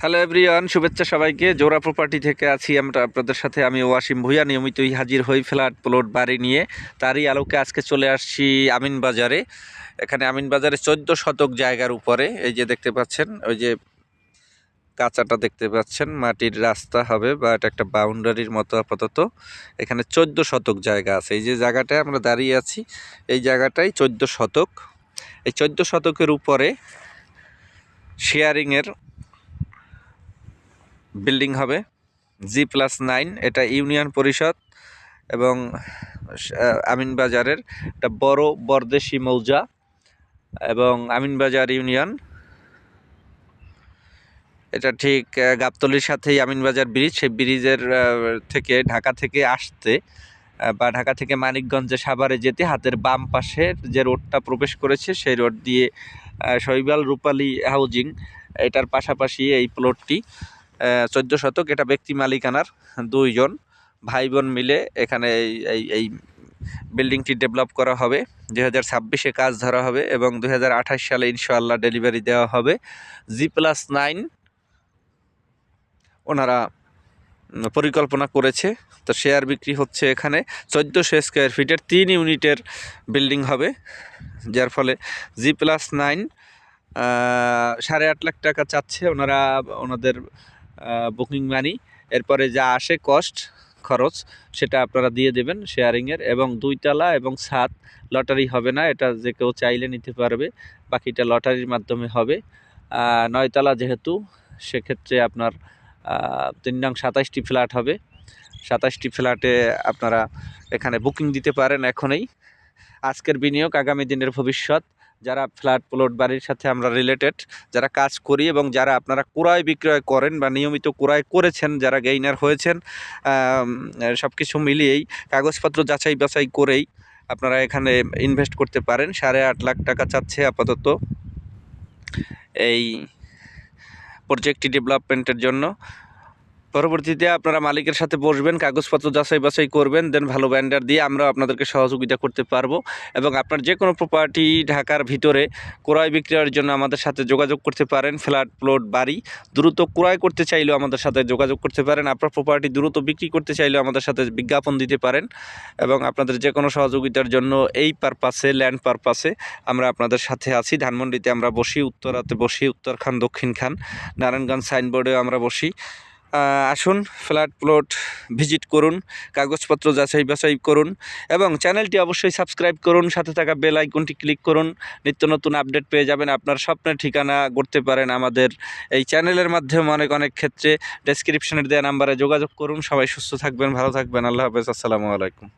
Hello everyone শুভেচ্ছা সবাইকে। জোড়া প্রপার্টি থেকে আছি আমরা আপনাদের সাথে। আমি ওয়াসিম ভুইয়া। নিয়মিতই হাজির হই ফ্ল্যাট প্লট বাড়ি নিয়ে। তারই আলোকে আজকে চলে আসছি আমিন বাজারে। এখানে আমিন বাজারে চোদ্দ শতক জায়গার উপরে। এই যে দেখতে পাচ্ছেন, ওই যে কাঁচাটা দেখতে পাচ্ছেন, মাটির রাস্তা হবে বা এটা একটা বাউন্ডারির মতো আপাতত। এখানে চোদ্দ শতক জায়গা আছে। এই যে জায়গাটায় আমরা দাঁড়িয়ে আছি, এই জায়গাটাই চোদ্দ শতক। এই চোদ্দ শতকের উপরে শেয়ারিংয়ের বিল্ডিং হবে, জি প্লাস নাইন, এটা ইউনিয়ন পরিষদ এবং আমিনবাজারের একটা বড় বরদেশি মৌজা এবং আমিনবাজার ইউনিয়ন। এটা ঠিক গাবতলির সাথেই আমিনবাজার ব্রিজ, সেই ব্রিজের থেকে, ঢাকা থেকে আসতে বা ঢাকা থেকে মানিকগঞ্জে সাভারে যেতে, হাতের বাম পাশের যে রোডটা প্রবেশ করেছে, সেই রোড দিয়ে শৈবাল রূপালী হাউজিং, এটার পাশাপাশি এই প্লটটি। চোদ্দ শতক, এটা ব্যক্তি মালিকানার দুইজন। ভাই বোন মিলে এখানে এই এই বিল্ডিংটি ডেভেলপ করা হবে। দুই হাজার ছাব্বিশে কাজ ধরা হবে এবং দুই হাজার আঠাশ সালে ইনশাআল্লাহ ডেলিভারি দেওয়া হবে। জি প্লাস নাইন ওনারা পরিকল্পনা করেছে। তো শেয়ার বিক্রি হচ্ছে এখানে। চোদ্দোশো স্কোয়ার ফিটের তিন ইউনিটের বিল্ডিং হবে, যার ফলে জি প্লাস নাইন সাড়ে আট লাখ টাকা চাচ্ছে। ওনারা, ওনাদের বুকিং মানি এরপরে যা আসে কস্ট খরচ, সেটা আপনারা দিয়ে দেবেন শেয়ারিংয়ের এবং দুইতলা এবং সাত লটারি হবে না, এটা যে কেউ চাইলে নিতে পারবে, বাকিটা লটারির মাধ্যমে হবে। নয়তলা যেহেতু, সেক্ষেত্রে আপনার তিন নং সাতাশটি ফ্ল্যাট হবে। সাতাশটি ফ্ল্যাটে আপনারা এখানে বুকিং দিতে পারেন এখনই। আজকের বিনিয়োগ আগামী দিনের ভবিষ্যৎ। যারা ফ্ল্যাট, প্লট, বাড়ির সাথে আমরা রিলেটেড যারা কাজ করি এবং যারা আপনারা ক্রয় বিক্রয় করেন বা নিয়মিত ক্রয় করেছেন, যারা গেইনার হয়েছেন সব কিছু মিলিয়েই কাগজপত্র যাচাই বাছাই করেই আপনারা এখানে ইনভেস্ট করতে পারেন। সাড়ে আট লাখ টাকা চাচ্ছে আপাতত এই প্রজেক্টটি ডেভেলপমেন্টের জন্য। পরবর্তীতে আপনারা মালিকের সাথে বসবেন, কাগজপত্র যাচাই বাছাই করবেন দেন ভালো ব্যান্ডার দিয়ে আমরা আপনাদেরকে সহযোগিতা করতে পারব এবং আপনার যে কোনো প্রপার্টি ঢাকার ভিতরে ক্রয় বিক্রয়ের জন্য আমাদের সাথে যোগাযোগ করতে পারেন ফ্ল্যাট প্লট বাড়ি। দ্রুত ক্রয় করতে চাইলেও আমাদের সাথে যোগাযোগ করতে পারেন, আপনার প্রপার্টি দ্রুত বিক্রি করতে চাইলেও আমাদের সাথে বিজ্ঞাপন দিতে পারেন এবং আপনাদের যে কোনো সহযোগিতার জন্য এই পারপাসে ল্যান্ড পারপাসে আমরা আপনাদের সাথে আছি। ধানমন্ডিতে আমরা বসি, উত্তরাতে বসি উত্তর খান দক্ষিণ খান নারায়ণগঞ্জ সাইনবোর্ডেও আমরা বসি। আসুন, ফ্ল্যাট প্লট ভিজিট করুন, কাগজপত্র যাচাই বাছাই করুন এবং চ্যানেলটি অবশ্যই সাবস্ক্রাইব করুন, সাথে থাকা বেল আইকনটি ক্লিক করুন। নিত্য নতুন আপডেট পেয়ে যাবেন আপনার স্বপ্নের ঠিকানা করতে পারেন আমাদের এই চ্যানেলের মাধ্যমে অনেক অনেক ক্ষেত্রে। ডেসক্রিপশনের দেওয়া নাম্বারে যোগাযোগ করুন। সবাই সুস্থ থাকবেন, ভালো থাকবেন। আল্লাহ হাফেজ। আসসালামু আলাইকুম।